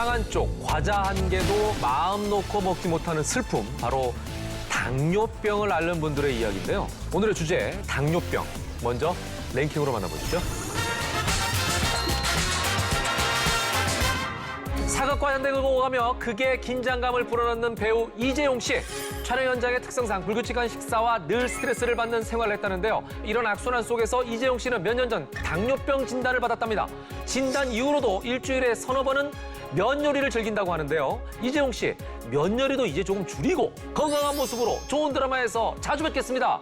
빵 한 쪽, 과자 한 개도 마음 놓고 먹지 못하는 슬픔. 바로 당뇨병을 앓는 분들의 이야기인데요. 오늘의 주제, 당뇨병. 먼저 랭킹으로 만나보시죠. 사극과 현대극을 오가며 극의 긴장감을 불어넣는 배우 이재용 씨. 촬영 현장의 특성상 불규칙한 식사와 늘 스트레스를 받는 생활을 했다는데요. 이런 악순환 속에서 이재용 씨는 몇 년 전 당뇨병 진단을 받았답니다. 진단 이후로도 일주일에 서너 번은 면 요리를 즐긴다고 하는데요. 이재용 씨, 면 요리도 이제 조금 줄이고 건강한 모습으로 좋은 드라마에서 자주 뵙겠습니다.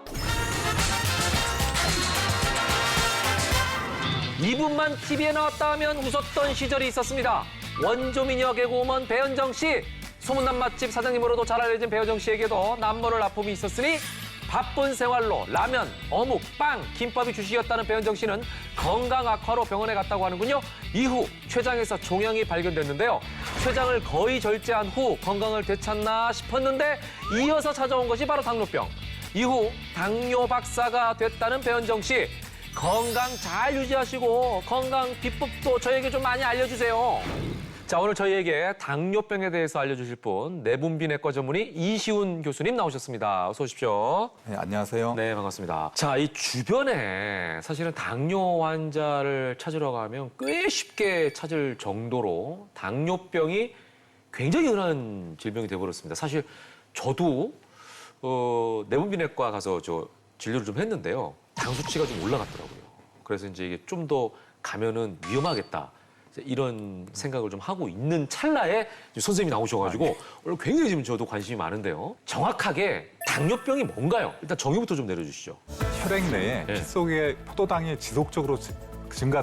이분만 TV에 나왔다 하면 웃었던 시절이 있었습니다. 원조미녀 개그우먼 배현정 씨. 소문난 맛집 사장님으로도 잘 알려진 배현정 씨에게도 남모를 아픔이 있었으니 바쁜 생활로 라면, 어묵, 빵, 김밥이 주식이었다는 배현정 씨는 건강 악화로 병원에 갔다고 하는군요. 이후 췌장에서 종양이 발견됐는데요. 췌장을 거의 절제한 후 건강을 되찾나 싶었는데 이어서 찾아온 것이 바로 당뇨병. 이후 당뇨 박사가 됐다는 배현정 씨. 건강 잘 유지하시고 건강 비법도 저에게 좀 많이 알려주세요. 자 오늘 저희에게 당뇨병에 대해서 알려주실 분 내분비 내과 전문의 이시훈 교수님 나오셨습니다. 어서 오십시오. 네, 안녕하세요. 네 반갑습니다. 자 이 주변에 사실은 당뇨 환자를 찾으러 가면 꽤 쉽게 찾을 정도로 당뇨병이 굉장히 흔한 질병이 되어버렸습니다. 사실 저도 어, 내분비내과 가서 저 진료를 좀 했는데요. 당 수치가 좀 올라갔더라고요. 그래서 이제 이게 좀 더 가면은 위험하겠다. 이런 생각을 좀 하고 있는 찰나에 선생님이 나오셔가지고 오늘 굉장히 지금 저도 관심이 많은데요. 정확하게 당뇨병이 뭔가요? 일단 정의부터 좀 내려주시죠. 혈액 내에 네. 피 속에 포도당이 지속적으로 지-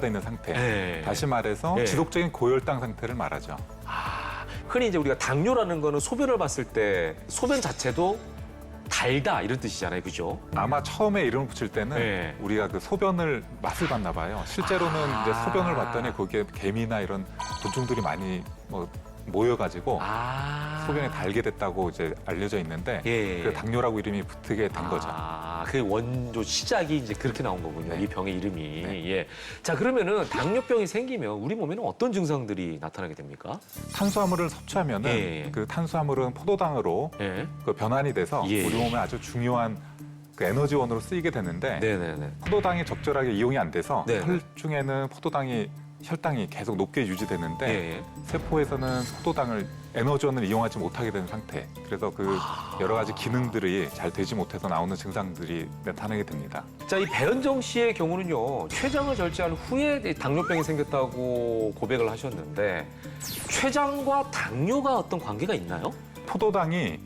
있는 상태. 네. 다시 말해서 네. 지속적인 고혈당 상태를 말하죠. 아, 흔히 이제 우리가 당뇨라는 거는 소변을 봤을 때 소변 자체도 달다 이런 뜻이잖아요, 그죠? 아마 처음에 이름을 붙일 때는 네. 우리가 그 소변을 맛을 봤나 봐요. 실제로는 아. 이제 소변을 봤더니 거기에 개미나 이런 곤충들이 많이 뭐 모여가지고 아, 소변이 달게 됐다고 이제 알려져 있는데 예. 그 당뇨라고 이름이 붙게 된 거죠. 아, 그 원조 시작이 이제 그렇게 나온 거군요. 네. 이 병의 이름이. 네. 예. 자, 그러면은 당뇨병이 생기면 우리 몸에는 어떤 증상들이 나타나게 됩니까? 탄수화물을 섭취하면은 예. 그 탄수화물은 포도당으로 예. 그 변환이 돼서 예, 우리 예. 몸에 아주 중요한 그 에너지원으로 쓰이게 되는데 네네네. 포도당이 적절하게 이용이 안 돼서 네. 혈중에는 포도당이 혈당이 계속 높게 유지되는데 예, 예. 세포에서는 포도당을 에너지원을 이용하지 못하게 되는 상태. 그래서 그 여러 가지 기능들이 잘 되지 못해서 나오는 증상들이 나타나게 됩니다. 자, 이 배현정 씨의 경우는요, 췌장을 절제한 후에 이 당뇨병이 생겼다고 고백을 하셨는데, 췌장과 당뇨가 어떤 관계가 있나요? 포도당이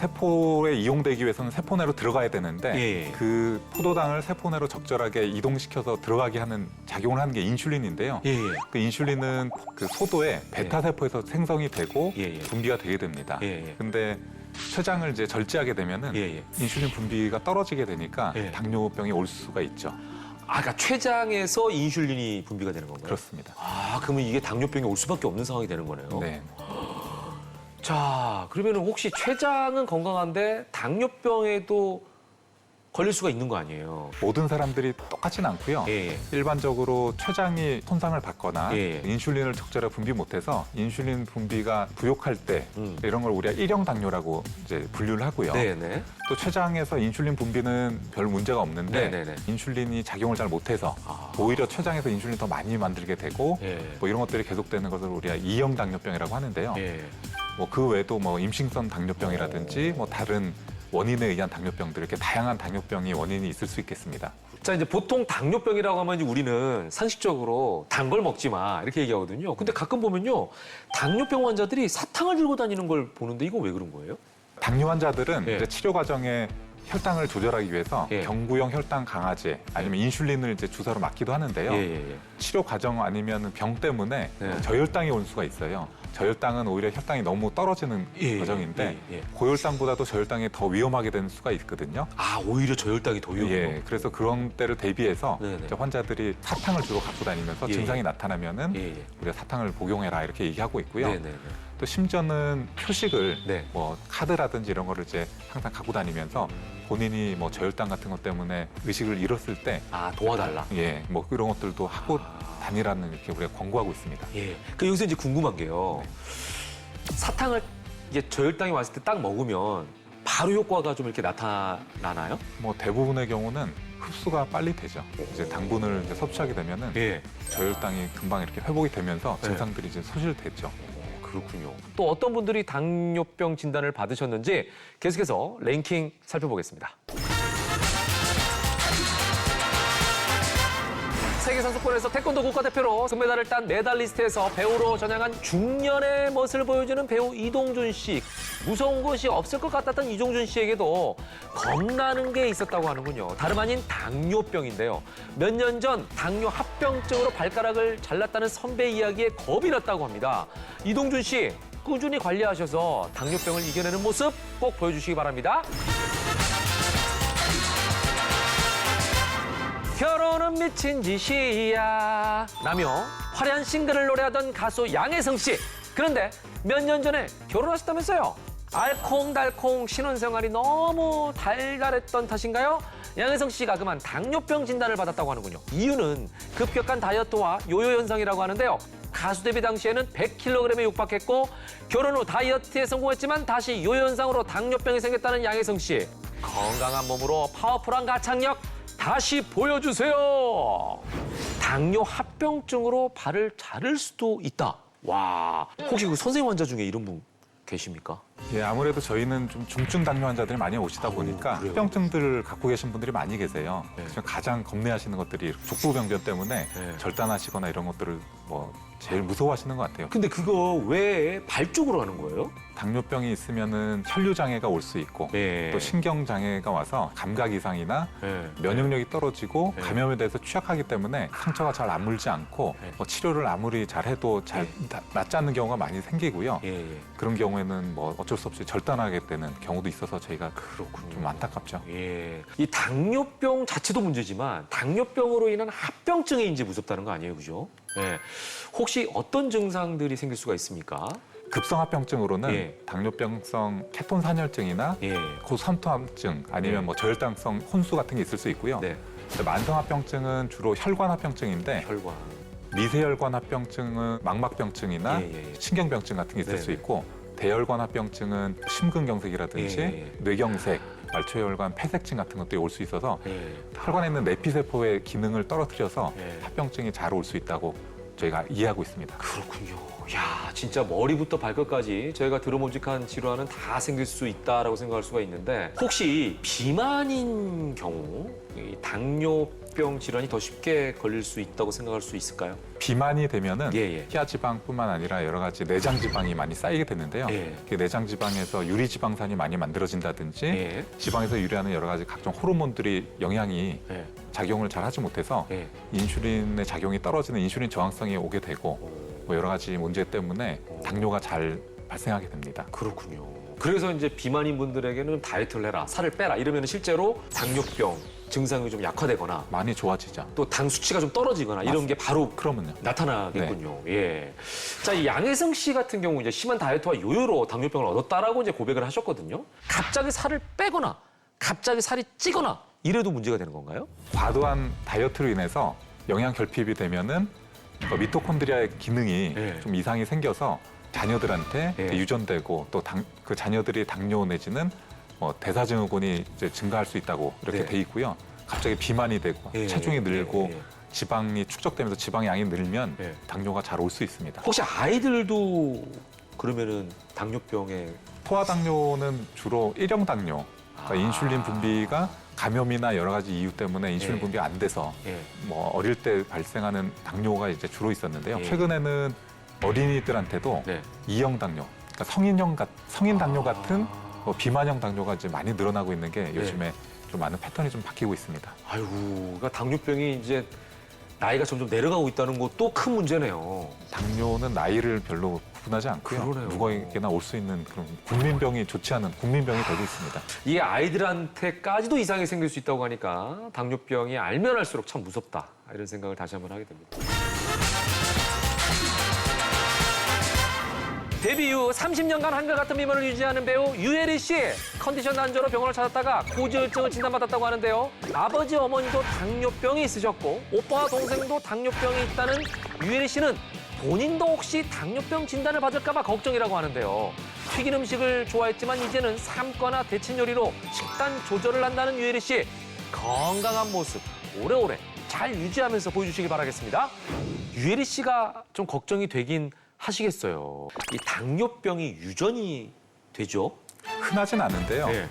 세포에 이용되기 위해서는 세포 내로 들어가야 되는데 예. 그 포도당을 세포 내로 적절하게 이동시켜서 들어가게 하는 작용을 하는 게 인슐린인데요. 예, 예. 그 인슐린은 그 소도의 베타 세포에서 생성이 되고 예, 예. 분비가 되게 됩니다. 예, 예. 근데 췌장을 이제 절제하게 되면은 예, 예. 인슐린 분비가 떨어지게 되니까 예. 당뇨병이 올 수가 있죠. 아, 그러니까 췌장에서 인슐린이 분비가 되는 건가요? 그렇습니다. 아, 그러면 이게 당뇨병이 올 수밖에 없는 상황이 되는 거네요. 네. 자, 그러면 혹시 췌장은 건강한데 당뇨병에도 걸릴 수가 있는 거 아니에요? 모든 사람들이 똑같진 않고요. 예, 예. 일반적으로 췌장이 손상을 받거나 예. 인슐린을 적절하게 분비 못해서 인슐린 분비가 부족할 때 음. 이런 걸 우리가 일형 당뇨라고 이제 분류를 하고요. 네네. 또 췌장에서 인슐린 분비는 별 문제가 없는데 네네네. 인슐린이 작용을 잘 못해서 아. 오히려 췌장에서 인슐린 더 많이 만들게 되고 예. 뭐 이런 것들이 계속되는 것을 우리가 이형 당뇨병이라고 하는데요. 예. 뭐 그 외에도 뭐 임신성 당뇨병이라든지 뭐 다른 원인에 의한 당뇨병들 이렇게 다양한 당뇨병이 원인이 있을 수 있겠습니다. 자, 이제 보통 당뇨병이라고 하면 이제 우리는 상식적으로 단 걸 먹지 마 이렇게 얘기하거든요. 근데 가끔 보면요. 당뇨병 환자들이 사탕을 들고 다니는 걸 보는데 이거 왜 그런 거예요? 당뇨 환자들은 예. 이제 치료 과정에 혈당을 조절하기 위해서 예. 경구용 혈당 강화제 아니면 인슐린을 이제 주사로 맞기도 하는데요. 예, 예, 예. 치료 과정 아니면 병 때문에 네. 저혈당이 올 수가 있어요. 저혈당은 오히려 혈당이 너무 떨어지는 예, 과정인데 예, 예. 고혈당보다도 저혈당이 더 위험하게 되는 수가 있거든요. 아, 오히려 저혈당이 더 위험해요. 예, 그래서 그런 때를 대비해서 네 네. 이제 환자들이 사탕을 주로 갖고 다니면서 예, 증상이 예. 나타나면은 예, 예. 우리가 사탕을 복용해라 이렇게 얘기하고 있고요. 네, 네, 네. 또 심지어는 표식을 네. 뭐 카드라든지 이런 거를 이제 항상 갖고 다니면서 본인이 뭐 저혈당 같은 것 때문에 의식을 잃었을 때 아, 도와달라. 예, 뭐 그런 것들도 하고 단위라는 이렇게 우리가 권고하고 있습니다. 예. 그 여기서 이제 궁금한 게요. 사탕을 이게 저혈당이 왔을 때 딱 먹으면 바로 효과가 좀 이렇게 나타나나요? 뭐 대부분의 경우는 흡수가 빨리 되죠. 이제 당분을 이제 섭취하게 되면은 예. 저혈당이 금방 이렇게 회복이 되면서 네. 증상들이 이제 소실되죠. 그렇군요. 또 어떤 분들이 당뇨병 진단을 받으셨는지 계속해서 랭킹 살펴보겠습니다. 세계 선수권에서 태권도 국가대표로 금메달을 딴 메달리스트에서 배우로 전향한 중년의 멋을 보여주는 배우 이동준 씨. 무서운 것이 없을 것 같았던 이동준 씨에게도 겁나는 게 있었다고 하는군요. 다름 아닌 당뇨병인데요. 몇 년 전 당뇨 합병증으로 발가락을 잘랐다는 선배 이야기에 겁이 났다고 합니다. 이동준 씨 꾸준히 관리하셔서 당뇨병을 이겨내는 모습 꼭 보여주시기 바랍니다. 결혼은 미친 짓이야. 라며 화려한 싱글을 노래하던 가수 양혜성 씨. 그런데 몇 년 전에 결혼하셨다면서요? 알콩달콩 신혼생활이 너무 달달했던 탓인가요? 양혜성 씨가 그만 당뇨병 진단을 받았다고 하는군요. 이유는 급격한 다이어트와 요요 현상이라고 하는데요. 가수 데뷔 당시에는 100kg에 육박했고 결혼 후 다이어트에 성공했지만 다시 요요 현상으로 당뇨병이 생겼다는 양혜성 씨. 건강한 몸으로 파워풀한 가창력 다시 보여주세요. 당뇨 합병증으로 발을 자를 수도 있다. 와, 혹시 그 선생님 환자 중에 이런 분 계십니까? 예, 아무래도 저희는 좀 중증 당뇨 환자들이 많이 오시다 보니까 그래요? 합병증들을 갖고 계신 분들이 많이 계세요. 네. 가장 겁내하시는 것들이 족부병변 때문에 네. 절단하시거나 이런 것들을 뭐 제일 무서워하시는 것 같아요. 근데 그거 왜 발 쪽으로 하는 거예요? 당뇨병이 있으면은 혈류 장애가 올 수 있고 네. 또 신경 장애가 와서 감각 이상이나 네. 면역력이 떨어지고 네. 감염에 대해서 취약하기 때문에 상처가 잘 안 물지 않고 네. 뭐 치료를 아무리 잘해도 잘 나- 낫지 않는 경우가 많이 생기고요. 예, 예. 그런 경우에는 뭐 어쩔 수 없이 절단하게 되는 경우도 있어서 저희가 그렇군요. 좀 안타깝죠. 예. 이 당뇨병 자체도 문제지만 당뇨병으로 인한 합병증이 이제 무섭다는 거 아니에요, 그죠? 예. 혹시 어떤 증상들이 생길 수가 있습니까? 급성합병증으로는 예. 당뇨병성 케톤 산혈증이나 예. 고산토합증 아니면 네. 뭐 저혈당성 혼수 같은 게 있을 수 있고요. 네. 근데 만성합병증은 주로 혈관합병증인데 혈관. 미세혈관합병증은 망막병증이나 예, 예, 예. 신경병증 같은 게 있을 네, 수 네. 있고 대혈관합병증은 심근경색이라든지 예, 예. 뇌경색, 말초혈관 폐색증 같은 것들이 올 수 있어서 예. 혈관에 있는 내피세포의 기능을 떨어뜨려서 예. 합병증이 잘 올 수 있다고 저희가 이해하고 있습니다. 그렇군요. 야, 진짜 머리부터 발끝까지 저희가 들어봄직한 질환은 다 생길 수 있다라고 생각할 수가 있는데 혹시 비만인 경우 이 당뇨병 질환이 더 쉽게 걸릴 수 있다고 생각할 수 있을까요? 비만이 되면은 예, 예. 피하 지방뿐만 아니라 여러 가지 내장 지방이 많이 쌓이게 되는데요. 예. 그 내장 지방에서 유리 지방산이 많이 만들어진다든지 예. 지방에서 유래하는 여러 가지 각종 호르몬들이 영향이 예. 작용을 잘 하지 못해서 예. 인슐린의 작용이 떨어지는 인슐린 저항성이 오게 되고 뭐 여러 가지 문제 때문에 당뇨가 잘 발생하게 됩니다. 그렇군요. 그래서 이제 비만인 분들에게는 다이어트를 해라, 살을 빼라 이러면 실제로 당뇨병 증상이 좀 약화되거나 많이 좋아지죠. 또 당 수치가 좀 떨어지거나 이런 게 바로 그러면요. 나타나겠군요. 예. 자, 이 양혜성 씨 같은 경우 이제 심한 다이어트와 요요로 당뇨병을 얻었다라고 이제 고백을 하셨거든요. 갑자기 살을 빼거나 갑자기 살이 찌거나 이래도 문제가 되는 건가요? 과도한 다이어트로 인해서 영양 결핍이 되면은 그 미토콘드리아의 기능이 예. 좀 이상이 생겨서 자녀들한테 예. 유전되고 또 그 자녀들이 당뇨 내지는 뭐 대사증후군이 이제 증가할 수 있다고 이렇게 네. 돼 있고요. 갑자기 비만이 되고 예, 체중이 예, 늘고 예, 예. 지방이 축적되면서 지방 양이 늘면 예. 당뇨가 잘 올 수 있습니다. 혹시 아이들도 그러면은 당뇨병에 포화 당뇨는 주로 일형 당뇨, 그러니까 아. 인슐린 분비가 감염이나 여러 가지 이유 때문에 인슐린 예. 분비가 안 돼서 예. 뭐 어릴 때 발생하는 당뇨가 이제 주로 있었는데요. 예. 최근에는 어린이들한테도 네. 이형 당뇨, 그러니까 성인형 같, 성인 당뇨 같은 아. 뭐 비만형 당뇨가 이제 많이 늘어나고 있는 게 네. 요즘에 좀 많은 패턴이 좀 바뀌고 있습니다. 아이고, 그러니까 당뇨병이 이제 나이가 점점 내려가고 있다는 것도 큰 문제네요. 당뇨는 나이를 별로 구분하지 않고요. 그러네요. 누구에게나 올 수 있는 그런 국민병이 좋지 않은 국민병이 되고 있습니다. 이게 아이들한테까지도 이상이 생길 수 있다고 하니까 당뇨병이 알면 알수록 참 무섭다 이런 생각을 다시 한번 하게 됩니다. 데뷔 이후 30년간 한결같은 미모를 유지하는 배우 유혜리 씨. 컨디션 난조로 병원을 찾았다가 고지혈증을 진단받았다고 하는데요. 아버지 어머니도 당뇨병이 있으셨고 오빠와 동생도 당뇨병이 있다는 유혜리 씨는 본인도 혹시 당뇨병 진단을 받을까 봐 걱정이라고 하는데요. 튀긴 음식을 좋아했지만 이제는 삶거나 데친 요리로 식단 조절을 한다는 유혜리 씨. 건강한 모습 오래오래 잘 유지하면서 보여주시기 바라겠습니다. 유혜리 씨가 좀 걱정이 되긴 하시겠어요. 이 당뇨병이 유전이 되죠? 흔하진 않은데요. 네.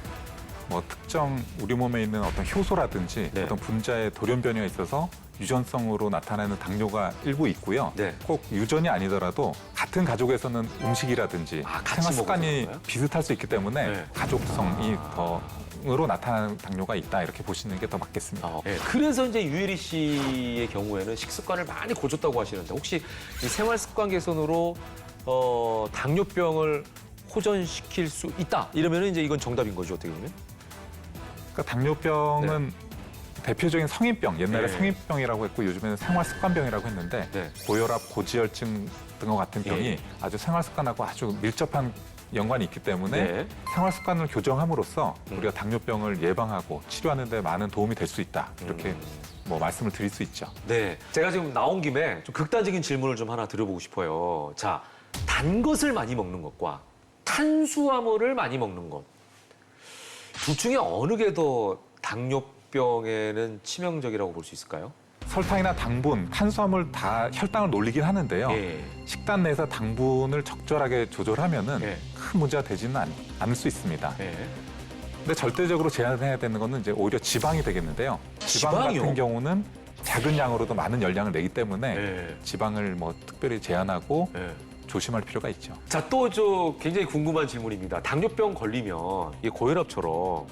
뭐 특정 우리 몸에 있는 어떤 효소라든지 네. 어떤 분자의 돌연 변이가 있어서 유전성으로 나타나는 당뇨가 일부 있고요. 네. 꼭 유전이 아니더라도 같은 가족에서는 음식이라든지 아, 같이 생활 습관이 먹어서 그런가요? 비슷할 수 있기 때문에 네. 가족성이 더 으로 나타나는 당뇨가 있다 이렇게 보시는 게 더 맞겠습니다. 아, 네. 그래서 이제 유혜리 씨의 경우에는 식습관을 많이 고쳤다고 하시는데 혹시 이 생활 습관 개선으로 어, 당뇨병을 호전시킬 수 있다 이러면 이제 이건 정답인 거죠 어떻게 보면? 그러니까 당뇨병은 대표적인 성인병, 옛날에 네. 성인병이라고 했고 요즘에는 생활습관병이라고 했는데 네. 고혈압, 고지혈증 등과 같은 병이 예. 아주 생활습관하고 아주 밀접한 연관이 있기 때문에 네. 생활습관을 교정함으로써 음. 우리가 당뇨병을 예방하고 치료하는 데 많은 도움이 될 수 있다. 이렇게 음. 뭐 말씀을 드릴 수 있죠. 네. 제가 지금 나온 김에 좀 극단적인 질문을 좀 하나 드려보고 싶어요. 자, 단 것을 많이 먹는 것과 탄수화물을 많이 먹는 것. 둘 중에 어느 게 더 당뇨 병에는 치명적이라고 볼 수 있을까요? 설탕이나 당분, 탄수화물 다 혈당을 놀리긴 하는데요. 예. 식단 내에서 당분을 적절하게 조절하면은 예. 큰 문제가 되지는 않, 않을 수 있습니다. 예. 근데 절대적으로 제한해야 되는 거는 이제 오히려 지방이 되겠는데요. 지방 지방이요? 같은 경우는 작은 양으로도 많은 열량을 내기 때문에 예. 지방을 뭐 특별히 제한하고 예. 조심할 필요가 있죠. 자, 또 저 굉장히 궁금한 질문입니다. 당뇨병 걸리면 이 고혈압처럼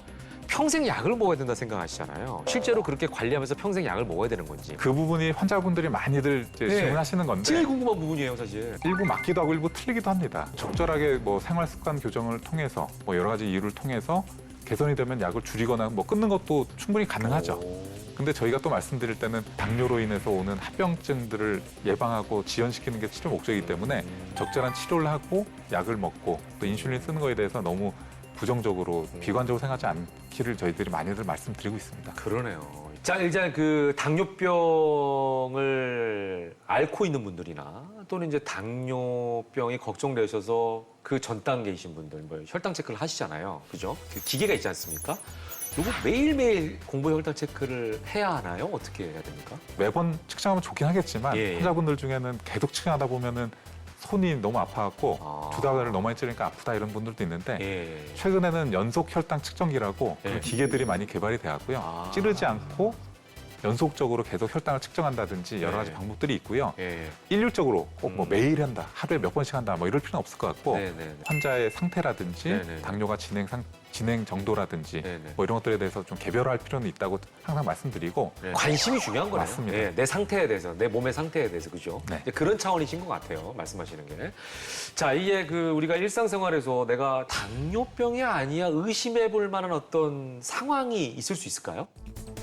평생 약을 먹어야 된다 생각하시잖아요. 실제로 그렇게 관리하면서 평생 약을 먹어야 되는 건지. 그 부분이 환자분들이 많이들 이제 네. 질문하시는 건데 제일 궁금한 부분이에요, 사실. 일부 맞기도 하고 일부 틀리기도 합니다. 적절하게 뭐 생활 습관 교정을 통해서 뭐 여러 가지 이유를 통해서 개선이 되면 약을 줄이거나 뭐 끊는 것도 충분히 가능하죠. 오. 근데 저희가 또 말씀드릴 때는 당뇨로 인해서 오는 합병증들을 예방하고 지연시키는 게 치료 목적이기 때문에 적절한 치료를 하고 약을 먹고 또 인슐린 쓰는 거에 대해서 너무 부정적으로 비관적으로 생각하지 않기를 저희들이 많이들 말씀드리고 있습니다. 그러네요. 자, 일단 그 당뇨병을 앓고 있는 분들이나 또는 이제 당뇨병이 걱정되셔서 그 전 단계이신 분들, 뭐 혈당 체크를 하시잖아요. 그죠? 그 기계가 있지 않습니까? 요거 매일매일 공복 혈당 체크를 해야 하나요? 어떻게 해야 됩니까? 매번 측정하면 좋긴 하겠지만 예, 예. 환자분들 중에는 계속 측정하다 보면은 손이 너무 아파갖고 아. 두 달을 너무 많이 찌르니까 아프다 이런 분들도 있는데 예. 최근에는 연속 혈당 측정기라고 예. 그런 기계들이 많이 개발이 되었고요. 아. 찌르지 않고 연속적으로 계속 혈당을 측정한다든지 여러 가지 네. 방법들이 있고요. 예. 일률적으로 꼭 뭐 음. 매일 한다, 하루에 몇 번씩 한다, 뭐 이럴 필요는 없을 것 같고 네네. 환자의 상태라든지 네네. 당뇨가 진행 상 진행 정도라든지 네네. 뭐 이런 것들에 대해서 좀 개별화할 필요는 있다고 항상 말씀드리고 네. 관심이 중요한 거네요. 맞습니다. 예, 내 상태에 대해서, 내 몸의 상태에 대해서 그죠? 네. 이제 그런 차원이신 것 같아요. 말씀하시는 게. 자, 이게 그 우리가 일상생활에서 내가 당뇨병이 아니야 의심해 볼 만한 어떤 상황이 있을 수 있을까요?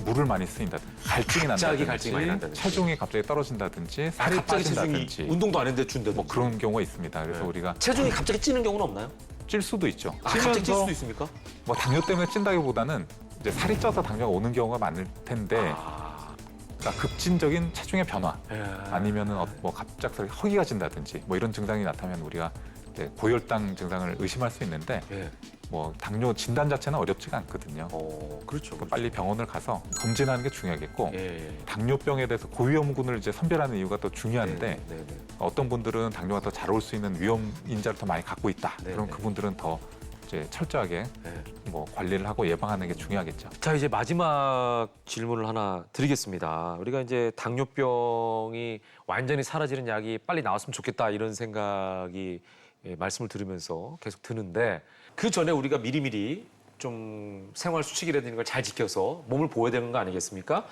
물을 많이 쓰인다든지 갈증이 난다든지 갈증이 많이 난다든지. 체중이 갑자기 떨어진다든지 살이 갑자기 체중이 빠진다든지 운동도 안 했는데 준다든지. 뭐 그런 경우가 있습니다. 그래서 네. 우리가 체중이 갑자기 찌는 경우는 없나요? 찔 수도 있죠. 아, 갑자기 찔 수도 있습니까? 뭐 당뇨 때문에 찐다기보다는 이제 살이 쪄서 당뇨가 오는 경우가 많을 텐데 아, 그러니까 급진적인 체중의 변화 예. 아니면은 어, 뭐 갑작스럽게 허기가 진다든지 뭐 이런 증상이 나타나면 우리가 이제 고혈당 증상을 의심할 수 있는데 예. 뭐 당뇨 진단 자체는 어렵지가 않거든요. 어, 그렇죠. 그러니까 빨리 병원을 가서 검진하는 게 중요하겠고 예. 예. 당뇨병에 대해서 고위험군을 이제 선별하는 이유가 또 중요한데 네, 네, 네. 어떤 분들은 당뇨가 더 잘 올 수 있는 위험 인자를 더 많이 갖고 있다. 네, 그럼 네. 그분들은 더 이제 철저하게 네. 뭐 관리를 하고 예방하는 게 중요하겠죠. 자 이제 마지막 질문을 하나 드리겠습니다. 우리가 이제 당뇨병이 완전히 사라지는 약이 빨리 나왔으면 좋겠다 이런 생각이 예, 말씀을 들으면서 계속 드는데 그 전에 우리가 미리미리 좀 생활 수칙이라든지 걸잘 지켜서 몸을 보호해야 되는 거 아니겠습니까?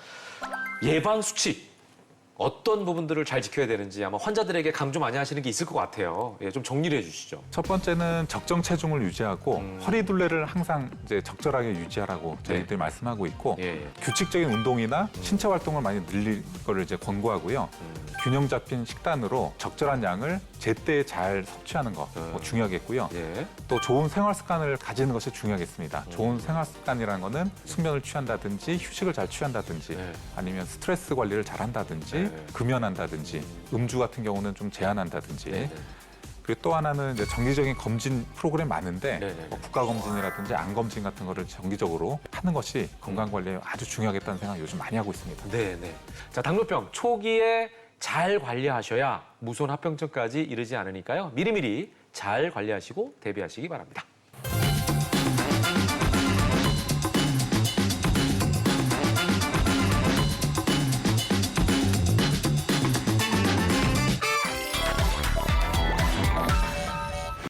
예방 수칙 어떤 부분들을 잘 지켜야 되는지 아마 환자들에게 강조 많이 하시는 게 있을 것 같아요. 예, 좀 정리를 해주시죠. 첫 번째는 적정 체중을 유지하고 음. 허리 둘레를 항상 이제 적절하게 유지하라고 저희들이 말씀하고 있고 예, 예. 규칙적인 운동이나 신체 활동을 많이 늘릴 거를 이제 권고하고요. 음. 균형 잡힌 식단으로 적절한 양을 제때에 잘 섭취하는 거 음. 뭐 중요하겠고요. 예. 또 좋은 생활 습관을 가지는 것이 중요하겠습니다. 좋은 생활 습관이라는 거는 숙면을 취한다든지 휴식을 잘 취한다든지 네. 아니면 스트레스 관리를 잘 한다든지 네. 금연한다든지 음주 같은 경우는 좀 제한한다든지 네. 그리고 또 하나는 이제 정기적인 검진 프로그램 많은데 네네. 뭐 국가 검진이라든지 안 검진 같은 거를 정기적으로 하는 것이 건강 관리에 아주 중요하겠다는 생각 요즘 많이 하고 있습니다. 네, 네. 자, 당뇨병 초기에 잘 관리하셔야 무손 합병증까지 이르지 않으니까요. 미리미리 잘 관리하시고 대비하시기 바랍니다.